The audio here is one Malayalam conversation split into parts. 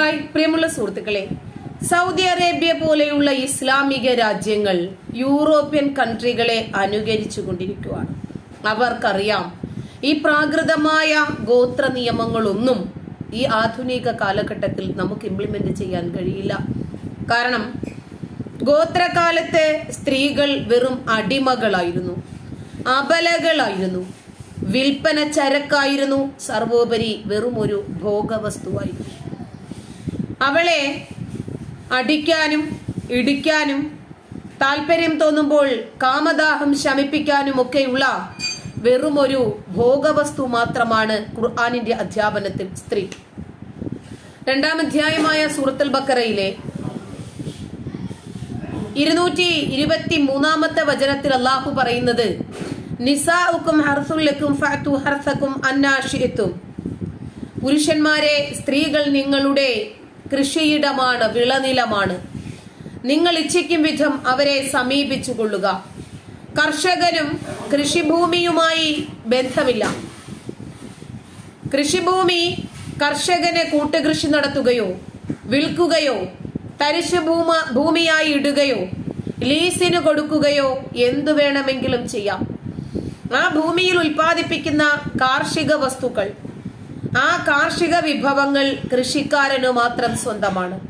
ഹായ് പ്രിയമുള്ള സുഹൃത്തുക്കളെ. സൗദി അറേബ്യ പോലെയുള്ള ഇസ്ലാമിക രാജ്യങ്ങൾ യൂറോപ്യൻ കൺട്രികളെ അനുകരിച്ചു കൊണ്ടിരിക്കുകയാണ് അവർക്കറിയാം ഈ പ്രാകൃതമായ ഗോത്ര നിയമങ്ങളൊന്നും ഈ ആധുനിക കാലഘട്ടത്തിൽ നമുക്ക് ഇംപ്ലിമെന്റ് ചെയ്യാൻ കഴിയില്ല. കാരണം ഗോത്രകാലത്ത് സ്ത്രീകൾ വെറും അടിമകളായിരുന്നു അബലകളായിരുന്നു വിൽപ്പന ചരക്കായിരുന്നു സർവോപരി വെറും ഒരു ഭോഗവസ്തുവായിരുന്നു. അവളെ അടിക്കാനും ഇടിക്കാനും താല്പര്യം തോന്നുമ്പോൾ കാമദാഹം ശമിപ്പിക്കാനും ഒക്കെയുള്ള വെറുമൊരു ഭോഗവസ്തു മാത്രമാണ് ഖുർആാനിന്റെ അധ്യാപനത്തിൽ സ്ത്രീ. രണ്ടാം അധ്യായമായ സൂറത്തുൽ ബക്കറയിലെ ഇരുന്നൂറ്റി ഇരുപത്തി മൂന്നാമത്തെ വചനത്തിൽ അള്ളാഹു പറയുന്നത് നിസാഉക്കും പുരുഷന്മാരെ സ്ത്രീകൾ നിങ്ങളുടെ കൃഷിയിടമാണ് വിളനിലമാണ്. നിങ്ങൾ ഇച്ഛിക്കും വിധം അവരെ സമീപിച്ചു കൊള്ളുക കർഷകനും കൃഷിഭൂമിയുമായി ബന്ധമില്ല. കൃഷിഭൂമി കർഷകനെ കൂട്ടുകൃഷി നടത്തുകയോ വിൽക്കുകയോ തരിശ് ഭൂമ ഭൂമിയായി ഇടുകയോ ലീസിന് കൊടുക്കുകയോ എന്തു വേണമെങ്കിലും ചെയ്യാം. ആ ഭൂമിയിൽ ഉൽപ്പാദിപ്പിക്കുന്ന കാർഷിക വസ്തുക്കൾ ആ കാർഷിക വിഭവങ്ങൾ കൃഷിക്കാരന് മാത്രം സ്വന്തമാണ്.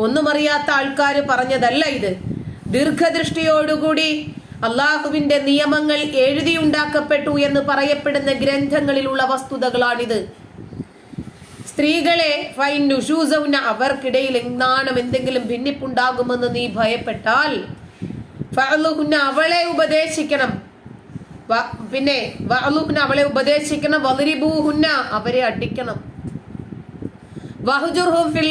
ഒന്നും അറിയാത്ത ആൾക്കാർ പറഞ്ഞതല്ല ഇത്. ദീർഘദൃഷ്ടിയോടുകൂടി അള്ളാഹുവിന്റെ നിയമങ്ങൾ എഴുതിയുണ്ടാക്കപ്പെട്ടു എന്ന് പറയപ്പെടുന്ന ഗ്രന്ഥങ്ങളിലുള്ള വസ്തുതകളാണിത്. സ്ത്രീകളെ ഫൈൻ നുഷൂസൗന അവർക്കിടയിൽ എങ്ങാനും എന്തെങ്കിലും ഭിന്നിപ്പുണ്ടാകുമെന്ന് നീ ഭയപ്പെട്ടാൽ അവളെ ഉപദേശിക്കണം. പിന്നെ വഅലുഹുന്ന അവളെ ഉപദേശിക്കണം വലരിബൂഹുന്ന അവരെ അടിക്കണം. ഫിൽ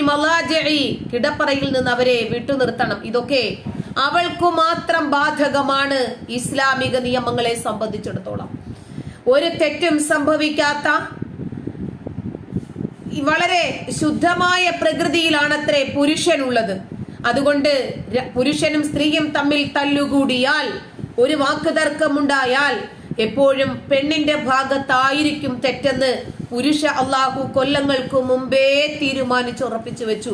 കിടപ്പറയിൽ നിന്ന് അവരെ വിട്ടു നിർത്തണം ഇതൊക്കെ അവൾക്കു മാത്രം ബാധകമാണ് ഇസ്ലാമിക നിയമങ്ങളെ സംബന്ധിച്ചിടത്തോളം. ഒരു തെറ്റും സംഭവിക്കാത്ത വളരെ ശുദ്ധമായ പ്രകൃതിയിലാണത്രേ പുരുഷനുള്ളത്. അതുകൊണ്ട് പുരുഷനും സ്ത്രീയും തമ്മിൽ തല്ലുകൂടിയാൽ ഒരു വാക്ക് തർക്കമുണ്ടായാൽ എപ്പോഴും പെണ്ണിന്റെ ഭാഗത്തായിരിക്കും തെറ്റെന്ന് പുരുഷ അള്ളാഹു കൊല്ലങ്ങൾക്ക് മുമ്പേ തീരുമാനിച്ചുറപ്പിച്ചു വെച്ചു.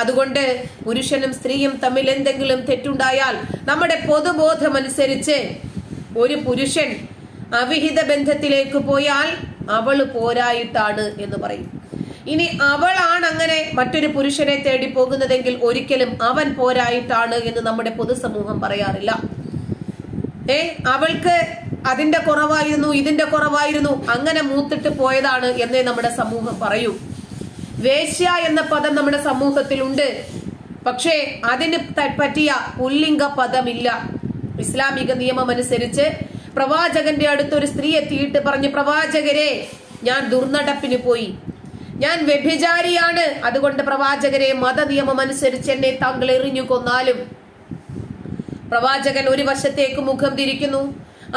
അതുകൊണ്ട് പുരുഷനും സ്ത്രീയും തമ്മിൽ എന്തെങ്കിലും തെറ്റുണ്ടായാൽ നമ്മുടെ പൊതുബോധമനുസരിച്ച് ഒരു പുരുഷൻ അവിഹിത ബന്ധത്തിലേക്ക് പോയാൽ അവൾ പോരായിട്ടാണ് എന്ന് പറയും. ഇനി അവളാണ് അങ്ങനെ മറ്റൊരു പുരുഷനെ തേടി പോകുന്നതെങ്കിൽ ഒരിക്കലും അവൻ പോരായിട്ടാണ് എന്ന് നമ്മുടെ പൊതുസമൂഹം പറയാറില്ല. ഏ അവൾക്ക് അതിന്റെ കുറവായിരുന്നു ഇതിന്റെ കുറവായിരുന്നു അങ്ങനെ മൂത്തിട്ട് പോയതാണ് എന്നേ നമ്മുടെ സമൂഹം പറയൂ. വേശ്യ എന്ന പദം നമ്മുടെ സമൂഹത്തിലുണ്ട്. പക്ഷേ അതിന് പറ്റിയ പുല്ലിംഗ പദമില്ല. ഇസ്ലാമിക നിയമം അനുസരിച്ച് പ്രവാചകന്റെ അടുത്തൊരു സ്ത്രീ എത്തിയിട്ട് പറഞ്ഞു പ്രവാചകരെ ഞാൻ ദുർനടപ്പിന് പോയി. ഞാൻ വ്യഭിചാരിയാണ്. അതുകൊണ്ട് പ്രവാചകരെ മത നിയമം അനുസരിച്ച് എന്നെ താങ്കൾ എറിഞ്ഞു കൊന്നാലും പ്രവാചകൻ ഒരു വശത്തേക്ക് മുഖം തിരിക്കുന്നു.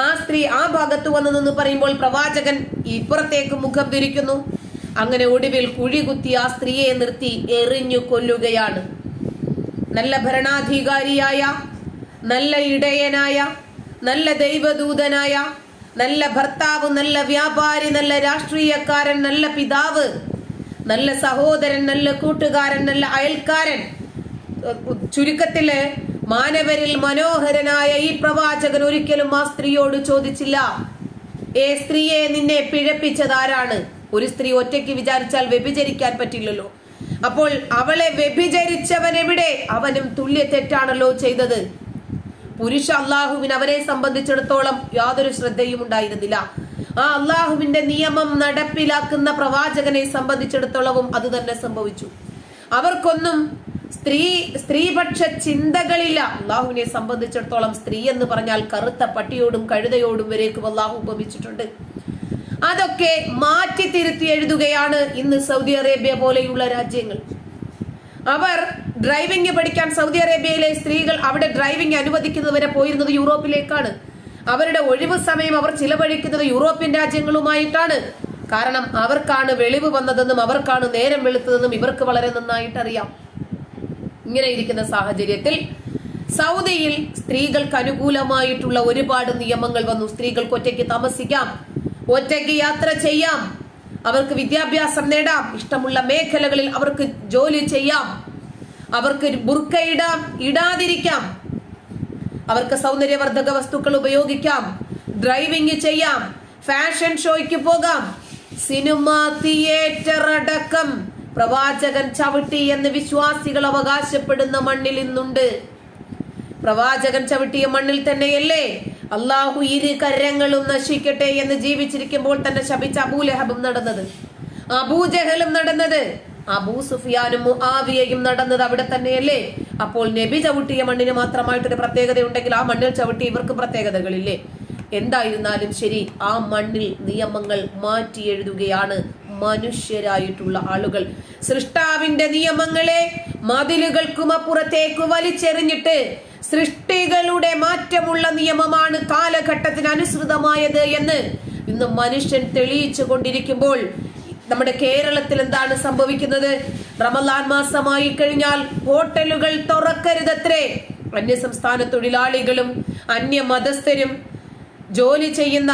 ആ സ്ത്രീ ആ ഭാഗത്ത് വന്നു നിന്ന് പറയുമ്പോൾ പ്രവാചകൻ ഇപ്പുറത്തേക്ക് മുഖം തിരിക്കുന്നു. അങ്ങനെ ഒടുവിൽ കുഴി കുത്തി ആ സ്ത്രീയെ നിർത്തി എറിഞ്ഞു കൊല്ലുകയാണ്. നല്ല ഭരണാധികാരിയായ നല്ല ഇടയനായ നല്ല ദൈവദൂതനായ നല്ല ഭർത്താവ് നല്ല വ്യാപാരി നല്ല രാഷ്ട്രീയക്കാരൻ നല്ല പിതാവ് നല്ല സഹോദരൻ നല്ല കൂട്ടുകാരൻ നല്ല അയൽക്കാരൻ ചുരുക്കത്തിൽ മാനവരിൽ മനോഹരനായ ഈ പ്രവാചകൻ ഒരിക്കലും ആ സ്ത്രീയോട് ചോദിച്ചില്ല. ഏ സ്ത്രീയെ നിന്നെ പിഴപ്പിച്ചതാരാണ് ഒരു സ്ത്രീ ഒറ്റയ്ക്ക് വിചാരിച്ചാൽ വ്യഭിചരിക്കാൻ പറ്റില്ലല്ലോ. അപ്പോൾ അവളെ വ്യഭിചരിച്ചവൻ എവിടെ? അവനും തുല്യ തെറ്റാണല്ലോ ചെയ്തത്. പുരുഷ അള്ളാഹുവിന് അവരെ സംബന്ധിച്ചിടത്തോളം യാതൊരു ശ്രദ്ധയും ഉണ്ടായിരുന്നില്ല. ആ അള്ളാഹുവിന്റെ നിയമം നടപ്പിലാക്കുന്ന പ്രവാചകനെ സംബന്ധിച്ചിടത്തോളവും അത് തന്നെ സംഭവിച്ചു. അവർക്കൊന്നും സ്ത്രീ സ്ത്രീപക്ഷ ചിന്തകളില്ല. അള്ളാഹുവിനെ സംബന്ധിച്ചിടത്തോളം സ്ത്രീ എന്ന് പറഞ്ഞാൽ കറുത്ത പട്ടിയോടും കഴുതയോടും വരേക്കും അള്ളാഹു ഉപമിച്ചിട്ടുണ്ട്. അതൊക്കെ മാറ്റി തിരുത്തി എഴുതുകയാണ് ഇന്ന് സൗദി അറേബ്യ പോലെയുള്ള രാജ്യങ്ങൾ. അവർ ഡ്രൈവിംഗ് പഠിക്കാൻ സൗദി അറേബ്യയിലെ സ്ത്രീകൾ അവിടെ ഡ്രൈവിംഗ് അനുവദിക്കുന്നവരെ പോയിരുന്നത് യൂറോപ്പിലേക്കാണ്. അവരുടെ ഒഴിവ് സമയം അവർ ചിലവഴിക്കുന്നത് യൂറോപ്യൻ രാജ്യങ്ങളുമായിട്ടാണ്. കാരണം അവർക്കാണ് വെളിവ് വന്നതെന്നും അവർക്കാണ് നേരം വെളുത്തതെന്നും ഇവർക്ക് വളരെ നന്നായിട്ട് അറിയാം ഇങ്ങനെ ഇരിക്കുന്ന സാഹചര്യത്തിൽ സൗദിയിൽ സ്ത്രീകൾക്ക് അനുകൂലമായിട്ടുള്ള ഒരുപാട് നിയമങ്ങൾ വന്നു. സ്ത്രീകൾക്ക് ഒറ്റയ്ക്ക് താമസിക്കാം ഒറ്റയ്ക്ക് യാത്ര ചെയ്യാം അവർക്ക് വിദ്യാഭ്യാസം നേടാം ഇഷ്ടമുള്ള മേഖലകളിൽ അവർക്ക് ജോലി ചെയ്യാം അവർക്ക് ബുർക്ക ഇടാം ഇടാതിരിക്കാം അവർക്ക് സൗന്ദര്യവർദ്ധക വസ്തുക്കൾ ഉപയോഗിക്കാം ഡ്രൈവിംഗ് ചെയ്യാം ഫാഷൻ ഷോയ്ക്ക് പോകാം സിനിമ തിയേറ്റർ അടക്കം പ്രവാചകൻ ചവിട്ടി എന്ന് വിശ്വാസികൾ അവകാശപ്പെടുന്ന മണ്ണിൽ ഇന്നുണ്ട്. പ്രവാചകൻ ചവിട്ടിയ മണ്ണിൽ തന്നെയല്ലേ അള്ളാഹു ഇരു കരങ്ങളും നശിക്കട്ടെ എന്ന് ജീവിച്ചിരിക്കുമ്പോൾ തന്നെ ശപിച്ച അബൂലഹബും നടന്നത്. അബൂജഹലും നടന്നത്. അബൂ സുഫിയാനും മുആവിയയും നടന്നത് അവിടെ തന്നെയല്ലേ? അപ്പോൾ നബി ചവിട്ടിയ മണ്ണിന് മാത്രമായിട്ടൊരു പ്രത്യേകത ഉണ്ടെങ്കിൽ ആ മണ്ണിൽ ചവിട്ടി ഇവർക്ക് പ്രത്യേകതകളില്ലേ? എന്തായിരുന്നാലും ശരി ആ മണ്ണിൽ നിയമങ്ങൾ മാറ്റി എഴുതുകയാണ് മനുഷ്യരായിട്ടുള്ള ആളുകൾ. സൃഷ്ടാവിന്റെ നിയമങ്ങളെ മതിലുകൾക്കും അപ്പുറത്തേക്ക് വലിച്ചെറിഞ്ഞിട്ട് സൃഷ്ടികളുടെ മാറ്റമുള്ള നിയമമാണ് കാലഘട്ടത്തിന് അനുസൃതമായത് എന്ന് ഇന്ന് മനുഷ്യൻ തെളിയിച്ചു കൊണ്ടിരിക്കുമ്പോൾ നമ്മുടെ കേരളത്തിൽ എന്താണ് സംഭവിക്കുന്നത്? റമലാൻ മാസമായി കഴിഞ്ഞാൽ ഹോട്ടലുകൾ തുറക്കരുതത്രേ. അന്യസംസ്ഥാന തൊഴിലാളികളും അന്യ മതസ്ഥരും ജോലി ചെയ്യുന്ന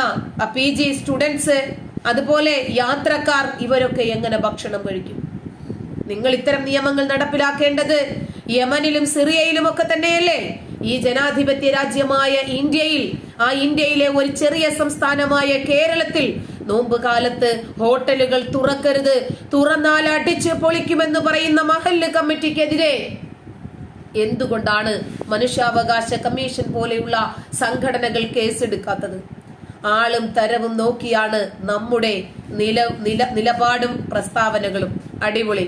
പി ജി സ്റ്റുഡൻസ് അതുപോലെ യാത്രക്കാർ ഇവരൊക്കെ എങ്ങനെ ഭക്ഷണം കഴിക്കും? നിങ്ങൾ ഇത്തരം നിയമങ്ങൾ നടപ്പിലാക്കേണ്ടത് യമനിലും സിറിയയിലും ഒക്കെ തന്നെയല്ലേ? ഈ ജനാധിപത്യ രാജ്യമായ ഇന്ത്യയിൽ ആ ഇന്ത്യയിലെ ഒരു ചെറിയ സംസ്ഥാനമായ കേരളത്തിൽ നോമ്പ് കാലത്ത് ഹോട്ടലുകൾ തുറക്കരുത്. തുറന്നാൽ അടിച്ച് പൊളിക്കുമെന്ന് പറയുന്ന മഹല്ല് കമ്മിറ്റിക്കെതിരെ. എന്തുകൊണ്ടാണ് മനുഷ്യാവകാശ കമ്മീഷൻ പോലെയുള്ള സംഘടനകൾ കേസെടുക്കാത്തത്? ആളും തരവും നോക്കിയാണ് നമ്മുടെ നില നില നിലപാടും പ്രസ്താവനകളും. അടിപൊളി.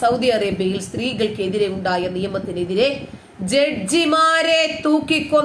സൗദി അറേബ്യയിൽ സ്ത്രീകൾക്കെതിരെ ഉണ്ടായ നിയമത്തിനെതിരെ ജഡ്ജിമാരെ തൂക്കിക്കൊ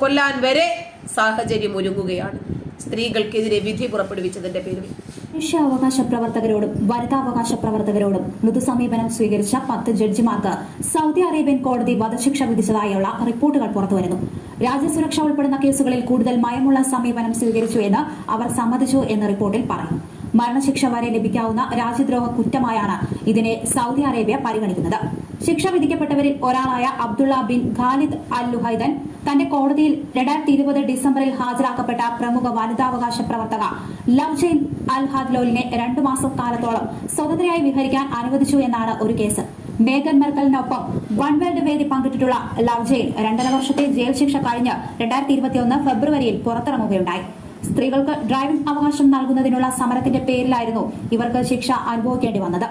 കൊല്ലാൻ വരെ സാഹചര്യം ഒരുങ്ങുകയാണ്. സ്ത്രീകൾക്കെതിരെ വിധി പുറപ്പെടുവിച്ചതിന്റെ പേരിൽ. മനുഷ്യാവകാശ പ്രവർത്തകരോടും വനിതാവകാശ പ്രവർത്തകരോടും മൃദുസമീപനം സ്വീകരിച്ച പത്ത് ജഡ്ജിമാർക്ക് സൗദി അറേബ്യൻ കോടതി വധശിക്ഷ വിധിച്ചതായുള്ള റിപ്പോർട്ടുകൾ പുറത്തുവരുന്നു. രാജ്യസുരക്ഷ ഉൾപ്പെടുന്ന കേസുകളിൽ കൂടുതൽ മയമുള്ള സമീപനം സ്വീകരിച്ചു എന്ന് അവർ സമ്മതിച്ചു എന്ന റിപ്പോർട്ടിൽ പറയുന്നു. മരണശിക്ഷ വരെ ലഭിക്കാവുന്ന രാജ്യദ്രോഹ കുറ്റമായാണ് ഇതിനെ സൗദി അറേബ്യ പരിഗണിക്കുന്നത്. ശിക്ഷ വിധിക്കപ്പെട്ടവരിൽ ഒരാളായ Abdullah bin Khalid al Luhaidan തന്റെ കോടതിയിൽ രണ്ടായിരത്തി ഇരുപത് ഡിസംബറിൽ ഹാജരാക്കപ്പെട്ട പ്രമുഖ വനിതാവകാശ പ്രവർത്തക ലവ്ജൈൻ അൽ ഹാദ്ലോലിനെ രണ്ടു മാസം കാലത്തോളം സ്വതന്ത്രയായി വിഹരിക്കാൻ അനുവദിച്ചു എന്നാണ് ഒരു കേസ്. മേഗൻ മെർക്കലിനൊപ്പം വൺ വേൾഡ് വേദി പങ്കിട്ടിട്ടുള്ള ലവ്ജൈൻ രണ്ടര വർഷത്തെ ജയിൽ ശിക്ഷ കഴിഞ്ഞ് രണ്ടായിരത്തി ഇരുപത്തിയൊന്ന് ഫെബ്രുവരിയിൽ പുറത്തിറങ്ങുകയുണ്ടായി. സ്ത്രീകൾക്ക് ഡ്രൈവിംഗ് അവകാശം നൽകുന്നതിനുള്ള സമരത്തിന്റെ പേരിലായിരുന്നു ഇവർക്ക് ശിക്ഷ അനുഭവിക്കേണ്ടി വന്നത്.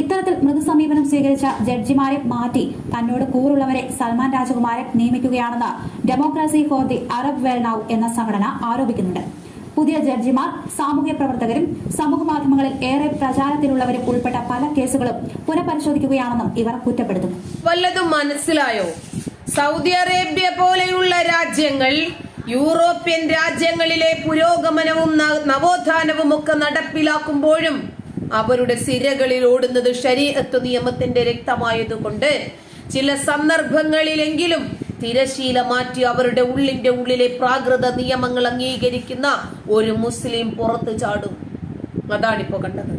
ഇത്തരത്തിൽ മൃദുസമീപനം സ്വീകരിച്ച ജഡ്ജിമാരെ മാറ്റി തന്നോട് കൂറുള്ളവരെ സൽമാൻ രാജകുമാരൻ നിയമിക്കുകയാണെന്ന് democracy for the Arab world now എന്ന സംഘടന ആരോപിക്കുന്നുണ്ട്. പുതിയ ജഡ്ജിമാർ സാമൂഹ്യ പ്രവർത്തകരും സമൂഹ മാധ്യമങ്ങളിൽ ഏറെ പ്രചാരത്തിലുള്ളവരും ഉൾപ്പെട്ട പല കേസുകളും പുനഃപരിശോധിക്കുകയാണെന്നും ഇവർ കുറ്റപ്പെടുത്തുന്നു. വല്ലതും മനസ്സിലായോ? സൗദി അറേബ്യ പോലെയുള്ള രാജ്യങ്ങൾ യൂറോപ്യൻ രാജ്യങ്ങളിലെ പുരോഗമനവും നവോത്ഥാനവും ഒക്കെ നടപ്പിലാക്കുമ്പോഴും അവരുടെ സിരകളിൽ ഓടുന്നത് ശരീരത്വ നിയമത്തിന്റെ രക്തമായതുകൊണ്ട് ചില സന്ദർഭങ്ങളിലെങ്കിലും തിരശീല മാറ്റി അവരുടെ ഉള്ളിന്റെ ഉള്ളിലെ പ്രാകൃത നിയമങ്ങൾ അംഗീകരിക്കുന്ന ഒരു മുസ്ലിം പുറത്തു ചാടും. അതാണിപ്പോ കണ്ടത്.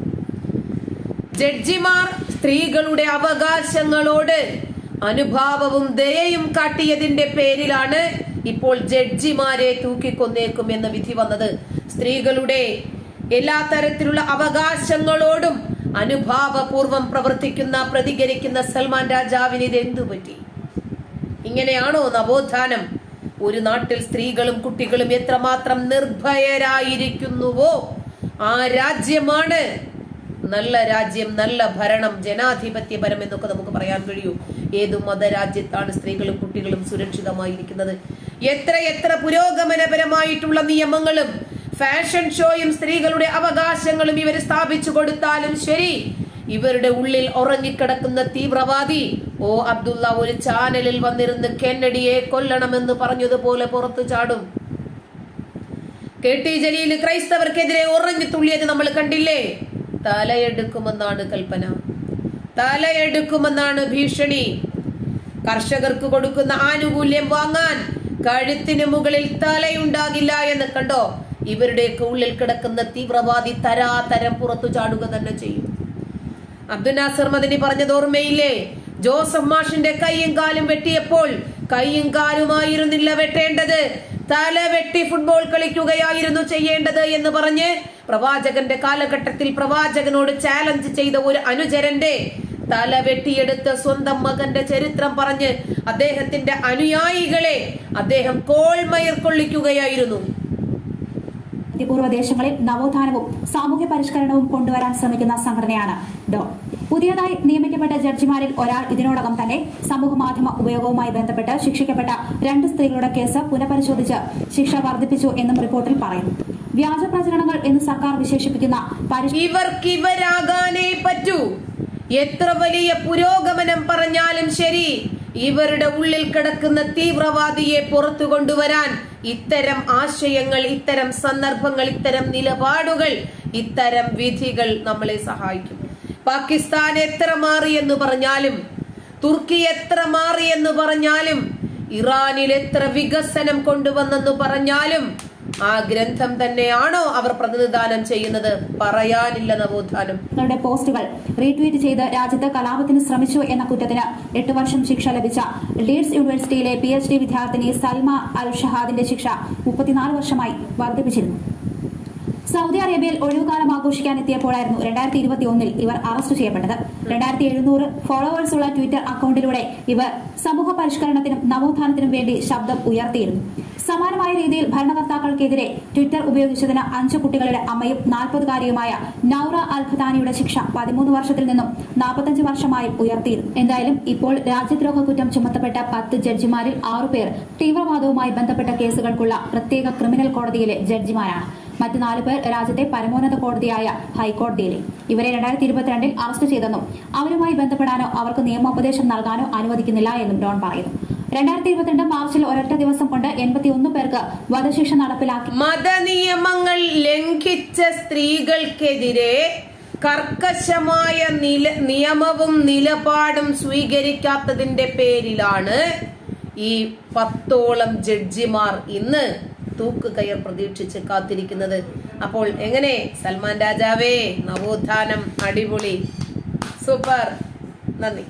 ജഡ്ജിമാർ സ്ത്രീകളുടെ അവകാശങ്ങളോട് അനുഭാവവും ദയയും കാട്ടിയതിന്റെ പേരിലാണ് ഇപ്പോൾ ജഡ്ജിമാരെ തൂക്കിക്കൊന്നേക്കും എന്ന വിധി വന്നത്. സ്ത്രീകളുടെ എല്ലാ തരത്തിലുള്ള അവകാശങ്ങളോടും അനുഭാവപൂർവം പ്രവർത്തിക്കുന്ന പ്രതികരിക്കുന്ന സൽമാൻ രാജാവിന് ഇത് എന്തു പറ്റി? ഇങ്ങനെയാണോ നവോത്ഥാനം? ഒരു നാട്ടിൽ സ്ത്രീകളും കുട്ടികളും എത്രമാത്രം നിർഭയരായിരിക്കുന്നുവോ? ആ രാജ്യമാണ്. നല്ല രാജ്യം നല്ല ഭരണം ജനാധിപത്യപരം എന്നൊക്കെ നമുക്ക് പറയാൻ കഴിയൂ. ഏതു മതരാജ്യത്താണ് സ്ത്രീകളും കുട്ടികളും സുരക്ഷിതമായിരിക്കുന്നത്? എത്ര എത്ര പുരോഗമനപരമായിട്ടുള്ള നിയമങ്ങളും ഫാഷൻ ഷോയും സ്ത്രീകളുടെ അവകാശങ്ങളും ഇവർ സ്ഥാപിച്ചു കൊടുത്താലും ശരി. ഇവരുടെ ഉള്ളിൽ ഉറങ്ങിക്കിടക്കുന്ന തീവ്രവാദി ഓ അബ്ദുള്ള ഒരു ചാനലിൽ വന്നിരുന്ന് കെന്നഡിയെ കൊല്ലണമെന്ന് പറഞ്ഞതുപോലെ പുറത്തു ചാടും. കെ ടി ജലീൽ ക്രൈസ്തവർക്കെതിരെ ഉറഞ്ഞു തുള്ളിയത് നമ്മൾ കണ്ടില്ലേ? തലയെടുക്കുമെന്നാണ് കൽപ്പന. തലയെടുക്കുമെന്നാണ് ഭീഷണി. കർഷകർക്ക് കൊടുക്കുന്ന ആനുകൂല്യം വാങ്ങാൻ കഴുത്തിന് മുകളിൽ തലയുണ്ടാകില്ല എന്ന് കണ്ടോ? ഇവരുടെയൊക്കെ ഉള്ളിൽ കിടക്കുന്ന തീവ്രവാദി തരാതരം പുറത്തു ചാടുക തന്നെ ചെയ്യും. അബ്ദുൽ നാസർ മദനി പറഞ്ഞത് ഓർമ്മയില്ലേ? ജോസഫ് മാഷിന്റെ കൈയും കാലും വെട്ടിയപ്പോൾ കൈയും കാലുമായിരുന്നില്ല വെട്ടേണ്ടത്. തല വെട്ടി ഫുട്ബോൾ കളിക്കുകയായിരുന്നു ചെയ്യേണ്ടത് എന്ന് പറഞ്ഞ് പ്രവാചകന്റെ കാലഘട്ടത്തിൽ പ്രവാചകനോട് ചാലഞ്ച് ചെയ്ത ഒരു അനുചരന്റെ തല വെട്ടിയെടുത്ത് സ്വന്തം മകന്റെ ചരിത്രം പറഞ്ഞ് അദ്ദേഹത്തിന്റെ അനുയായികളെ അദ്ദേഹം കോൾമയർ കൊള്ളിക്കുകയായിരുന്നു. പൂർവ ദേശങ്ങളിൽ നവോത്ഥാനവും സാമൂഹ്യ പരിഷ്കരണവും കൊണ്ടുവരാൻ ശ്രമിക്കുന്ന സംഘടനയാണ് ഡോ. പുതിയതായി നിയമിക്കപ്പെട്ട ജഡ്ജിമാരിൽ ഒരാൾ ഇതിനോടകം തന്നെ സമൂഹ മാധ്യമ ഉപയോഗവുമായി ബന്ധപ്പെട്ട് ശിക്ഷിക്കപ്പെട്ട രണ്ട് സ്ത്രീകളുടെ കേസ് പുനഃപരിശോധിച്ച് ശിക്ഷ വർദ്ധിപ്പിച്ചു എന്നും റിപ്പോർട്ടിൽ പറയുന്നു. വ്യാജ പ്രചരണങ്ങൾ എന്ന് സർക്കാർ വിശേഷിപ്പിക്കുന്ന എത്ര വലിയ പുരോഗമനം പറഞ്ഞാലും ശരി ഇവരുടെ ഉള്ളിൽ കിടക്കുന്ന തീവ്രവാദിയെ പുറത്തു കൊണ്ടുവരാൻ ഇത്തരം ആശയങ്ങൾ ഇത്തരം സന്ദർഭങ്ങൾ ഇത്തരം നിലപാടുകൾ ഇത്തരം വിധികൾ നമ്മളെ സഹായിക്കും. പാകിസ്ഥാൻ എത്ര മാറി എന്ന് പറഞ്ഞാലും തുർക്കി എത്ര മാറി എന്ന് പറഞ്ഞാലും ഇറാനിൽ എത്ര വികസനം കൊണ്ടുവന്നെന്ന് പറഞ്ഞാലും ആ ഗ്രന്ഥം തന്നെയാണോ അവർ പ്രതിനിധാനം ചെയ്യുന്നത്? പറയാനില്ല നവോത്ഥാനം. നമ്മുടെ പോസ്റ്റുകൾ റീട്വീറ്റ് ചെയ്ത് രാജ്യത്ത് കലാപത്തിന് ശ്രമിച്ചു എന്ന കുറ്റത്തിന് എട്ട് വർഷം ശിക്ഷ ലഭിച്ച ലീഡ്സ് യൂണിവേഴ്സിറ്റിയിലെ പി എച്ച് ഡി വിദ്യാർത്ഥിനി സൽമ അൽ ഷഹാദിന്റെ ശിക്ഷ മുപ്പത്തിനാല് വർഷമായി വർദ്ധിപ്പിച്ചിരുന്നു. സൗദി അറേബ്യയിൽ ഒഴിവുകാലം ആഘോഷിക്കാൻ എത്തിയപ്പോഴായിരുന്നു രണ്ടായിരത്തി ഇരുപത്തി ഒന്നിൽ ഇവർ അറസ്റ്റ് ചെയ്യപ്പെട്ടത്. രണ്ടായിരത്തി എഴുന്നൂറ് ഫോളോവേഴ്സ് ഉള്ള ട്വിറ്റർ അക്കൌണ്ടിലൂടെ ഇവർ സമൂഹ പരിഷ്കരണത്തിനും നവോത്ഥാനത്തിനും വേണ്ടി ശബ്ദം ഉയർത്തിയിരുന്നു. സമാനമായ രീതിയിൽ ഭരണകർത്താക്കൾക്കെതിരെ ട്വിറ്റർ ഉപയോഗിച്ചതിന് അഞ്ച് കുട്ടികളുടെ അമ്മയും നാൽപ്പതുകാരിയുമായ നൌറ അൽ ഖത്താനിയുടെ ശിക്ഷ പതിമൂന്ന് വർഷത്തിൽ നിന്നും നാൽപ്പത്തഞ്ച് വർഷമായി ഉയർത്തിയിരുന്നു എന്തായാലും ഇപ്പോൾ രാജ്യദ്രോഹ കുറ്റം ചുമത്തപ്പെട്ട പത്ത് ജഡ്ജിമാരിൽ ആറുപേർ തീവ്രവാദവുമായി ബന്ധപ്പെട്ട കേസുകൾക്കുള്ള പ്രത്യേക ക്രിമിനൽ കോടതിയിലെ ജഡ്ജിമാരാണ്. മറ്റു നാലു പേർ രാജ്യത്തെ പരമോന്നത കോടതിയായ ഹൈക്കോടതിയിലെ ഇവരെ രണ്ടായിരത്തി ഇരുപത്തിരണ്ടിൽ അറസ്റ്റ് ചെയ്തെന്നും അവരുമായി ബന്ധപ്പെടാനോ അവർക്ക് നിയമോപദേശം നൽകാനോ അനുവദിക്കുന്നില്ല എന്നും ഡോൺ പറയുന്നു. രണ്ടായിരത്തി ഇരുപത്തിരണ്ട് മാർച്ചിൽ ഒരൊറ്റ ദിവസം കൊണ്ട് എൺപത്തിയൊന്ന് പേർക്ക് വധശിക്ഷ നടപ്പിലാക്കി. മതനിയമങ്ങൾ ലംഘിച്ച സ്ത്രീകൾക്കെതിരെ കർക്കശമായ നില നിയമവും നിലപാടും സ്വീകരിക്കാത്തതിന്റെ പേരിലാണ് ഈ പത്തോളം ജഡ്ജിമാർ ഇന്ന് തൂക്കുകയർ പ്രതീക്ഷിച്ച് കാത്തിരിക്കുന്നത്. അപ്പോൾ എങ്ങനെ സൽമാൻ രാജാവേ നവോത്ഥാനം അടിപൊളി. സൂപ്പർ. നന്ദി.